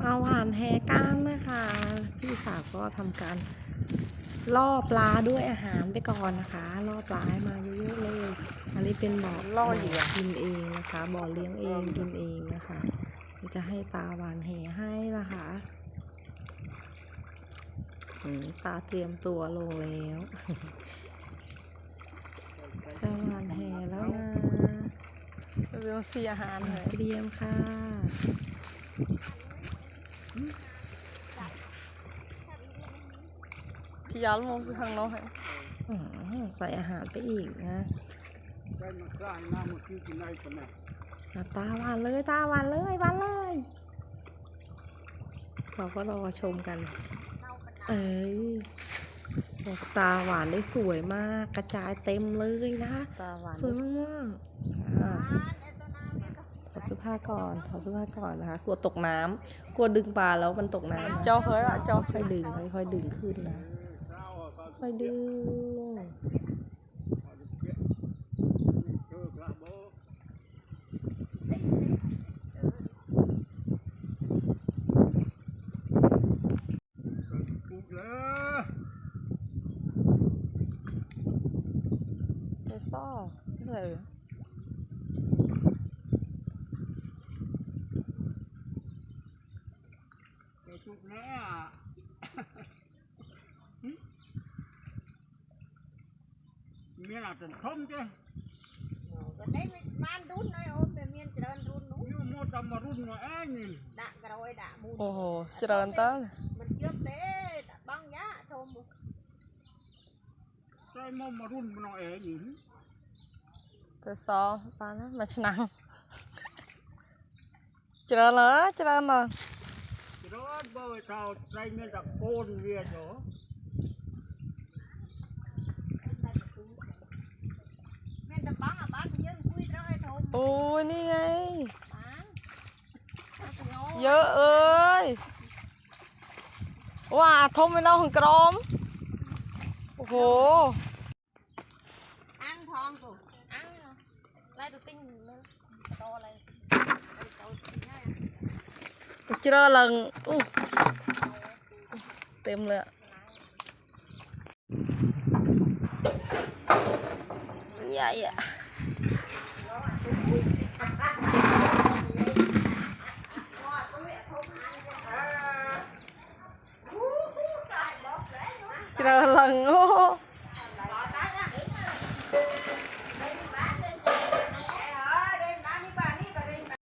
มาหวานแหกันนะคะ พี่สาวก็ทำการล่อปลาด้วยอาหารไปก่อนนะคะล่อปลาให้มาเยอะๆเลย อันนี้เป็นบ่อล่อเหยื่อกินเองนะคะบ่อเลี้ยงเองกินเองนะคะเดี๋ยวจะให้ตาหวานแหให้นะคะอืมตาเตรียมตัวลงแล้วจะหวานแหแล้วนะเรื่องสีอาหารเลยเตรียมค่ะ พี่ย้อนมองไปทางโน้นให้อืมใส่อาหารไปอีกนะได้มาสร้างน้ำมันคือกินได้ปะเนี่ยอะตาหวานเลยตาหวานเลยหวานเลยเราก็รอชมกัน เอ้ยบอกตาหวานได้สวยมาก กระจายเต็มเลยนะคะตาหวานสวยมากๆอะถ อดเสื้อผ้าก่อนถอดเสื้อผ้าก่อนนะคะ กลัวตกน้ำกลัวดึงปลาแล้วมันตกน้ำนะเจ้าเฮ้ยละเจ้าค่อยๆดึงค่อยๆดึงขึ้นนะเช้าอะก็ค่อยดึงเจอกระโบปุ๊บเลย เจซ่ออะไร เจอปุ๊บแล้วเมียอาจจะทมจ้ะ ก็ได้บ้านรุ่นน้อยโอ้เป็นเมียนเจริญรุ่นนู้น อยู่หมดจำมารุ่นมาเองนี่ ด่ากระโอยด่ามูล โอ้โหเจริญเต้น มันเยอะเต้ด่าบ้างยะ បើចោលត្រីមានតែកូនវាទៅមានតែបងអាបានយើងអង្គុយរកឲ្យធំអូនេះឯងយើអើយវ៉ាធំឯនោះក្នុងក្រមអូហូអាំងផងគូអាំងឡើយទៅទិញមើលតឡើយទៅទៅទិញហើយ ច្រើនឡើងអូเต็มเลยใหญ่อะเจริญโอ้